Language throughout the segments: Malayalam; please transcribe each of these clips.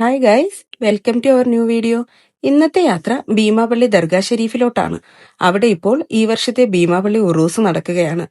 Hi guys welcome to our new video ഇന്നത്തെ യാത്ര ഭീമാപള്ളി ദർഗാ ഷെരീഫിലോട്ടാണ് അവിടെ ഇപ്പോൾ ഈ വർഷത്തെ ഭീമാപള്ളി ഉറൂസ് നടക്കുകയാണ്.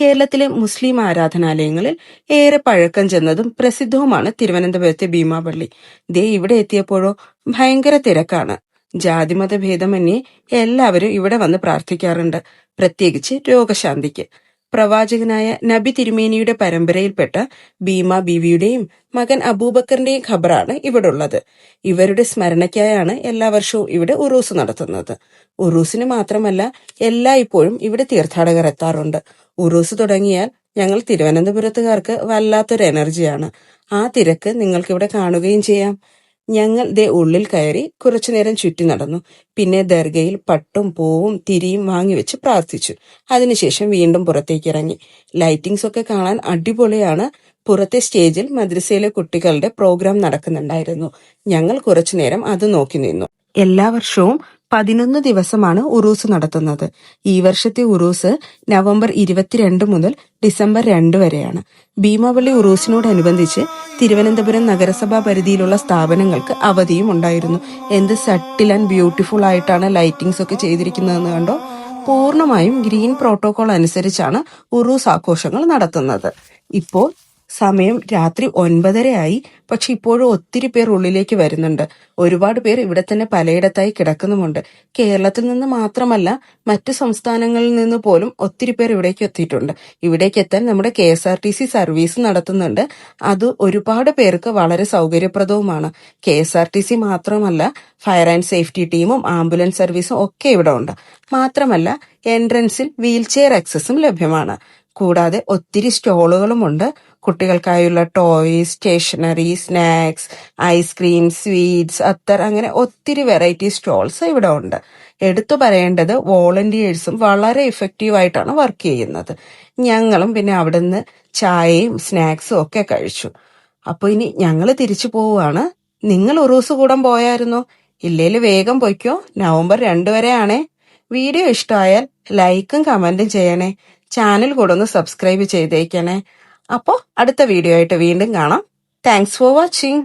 കേരളത്തിലെ മുസ്ലിം ആരാധനാലയങ്ങളിൽ ഏറെ പഴക്കം ചെന്നതും പ്രസിദ്ധവുമാണ് തിരുവനന്തപുരത്തെ ഭീമാപള്ളി. ദേ ഇവിടെ എത്തിയപ്പോഴോ ഭയങ്കര തിരക്കാണ്. ജാതിമത ഭേദമന്യേ എല്ലാവരും ഇവിടെ വന്ന് പ്രാർത്ഥിക്കാറുണ്ട്. പ്രത്യേകിച്ച് രോഗശാന്തിക്ക്. പ്രവാചകനായ നബി തിരുമേനിയുടെ പരമ്പരയിൽപ്പെട്ട ഭീമ ബീവിയുടെയും മകൻ അബൂബക്കറിന്റെയും ഖബറാണ് ഇവിടെ ഉള്ളത് ഇവരുടെ സ്മരണയ്ക്കായാണ് എല്ലാ വർഷവും ഇവിടെ ഉറൂസ് നടത്തുന്നത്. ഉറൂസിന് മാത്രമല്ല എല്ലാ ഇപ്പോഴും ഇവിടെ തീർത്ഥാടകർ എത്താറുണ്ട്. ഉറൂസ് തുടങ്ങിയാൽ ഞങ്ങൾ തിരുവനന്തപുരത്തുകാർക്ക് വല്ലാത്തൊരു എനർജിയാണ്. ആ തിരക്ക് നിങ്ങൾക്കിവിടെ കാണുകയും ചെയ്യാം. ഞങ്ങൾ ദേ ഉള്ളിൽ കയറി കുറച്ചുനേരം ചുറ്റി നടന്നു. പിന്നെ ദർഗയിൽ പട്ടും പൂവും തിരിയും വാങ്ങിവെച്ച് പ്രാർത്ഥിച്ചു. അതിനുശേഷം വീണ്ടും പുറത്തേക്ക് ഇറങ്ങി. ലൈറ്റിംഗ്സ് ഒക്കെ കാണാൻ അടിപൊളിയാണ്. പുറത്തെ സ്റ്റേജിൽ മദ്രസയിലെ കുട്ടികളുടെ പ്രോഗ്രാം നടക്കുന്നുണ്ടായിരുന്നു. ഞങ്ങൾ കുറച്ചുനേരം അത് നോക്കി നിന്നു. എല്ലാ വർഷവും പതിനൊന്ന് ദിവസമാണ് ഉറൂസ് നടത്തുന്നത്. ഈ വർഷത്തെ ഉറൂസ് നവംബർ ഇരുപത്തിരണ്ട് മുതൽ ഡിസംബർ രണ്ട് വരെയാണ്. ഭീമാവള്ളി ഉറൂസിനോടനുബന്ധിച്ച് തിരുവനന്തപുരം നഗരസഭാ പരിധിയിലുള്ള സ്ഥാപനങ്ങൾക്ക് അവധിയും ഉണ്ടായിരുന്നു. എന്ത് സട്ടിൽ ആൻഡ് ബ്യൂട്ടിഫുൾ ആയിട്ടാണ് ലൈറ്റിംഗ്സ് ഒക്കെ ചെയ്തിരിക്കുന്നതെന്ന് കണ്ടോ? പൂർണമായും ഗ്രീൻ പ്രോട്ടോകോൾ അനുസരിച്ചാണ് ഉറൂസ് ആഘോഷങ്ങൾ നടത്തുന്നത്. ഇപ്പോൾ സമയം രാത്രി ഒൻപതരയായി. പക്ഷെ ഇപ്പോഴും ഒത്തിരി പേർ ഉള്ളിലേക്ക് വരുന്നുണ്ട്. ഒരുപാട് പേർ ഇവിടെ തന്നെ പലയിടത്തായി കിടക്കുന്നുമുണ്ട്. കേരളത്തിൽ നിന്ന് മാത്രമല്ല മറ്റു സംസ്ഥാനങ്ങളിൽ നിന്ന് പോലും ഒത്തിരി പേർ ഇവിടേക്ക് എത്തിയിട്ടുണ്ട്. ഇവിടേക്ക് എത്താൻ നമ്മുടെ K S R T C service നടത്തുന്നുണ്ട്. അത് ഒരുപാട് പേർക്ക് വളരെ സൗകര്യപ്രദവുമാണ്. K S R T C മാത്രമല്ല ഫയർ ആൻഡ് സേഫ്റ്റി ടീമും ആംബുലൻസ് സർവീസും ഒക്കെ ഇവിടെ ഉണ്ട്. മാത്രമല്ല എൻട്രൻസിൽ വീൽ ചെയർ ആക്സസും ലഭ്യമാണ്. കൂടാതെ ഒത്തിരി സ്റ്റോളുകളുമുണ്ട്. കുട്ടികൾക്കായുള്ള toys stationery snacks ice cream sweets അത്തർ അങ്ങനെ ഒത്തിരി വെറൈറ്റി സ്റ്റോൾസ് ഇവിടെ ഉണ്ട്. എടുത്തു പറയേണ്ടത് വോളണ്ടിയേഴ്സും വളരെ ഇഫക്റ്റീവ് ആയിട്ടാണ് വർക്ക് ചെയ്യുന്നത്. ഞങ്ങളും പിന്നെ അവിടുന്ന് ചായയും സ്നാക്സും ഒക്കെ കഴിച്ചു. അപ്പോൾ ഇനി ഞങ്ങൾ തിരിച്ചു പോവുകയാണ്. നിങ്ങൾ ഒരു ദിവസം കൂടം പോയായിരുന്നോ? ഇല്ലേൽ വേഗം പൊയ്ക്കോ. നവംബർ രണ്ട് വരെയാണേ. വീഡിയോ ഇഷ്ടമായാൽ ലൈക്കും കമന്റും ചെയ്യണേ. ചാനൽ കൂടെ ഒന്ന് സബ്സ്ക്രൈബ് ചെയ്തേക്കണേ. അപ്പോൾ അടുത്ത വീഡിയോ ആയിട്ട് വീണ്ടും കാണാം. Thanks for watching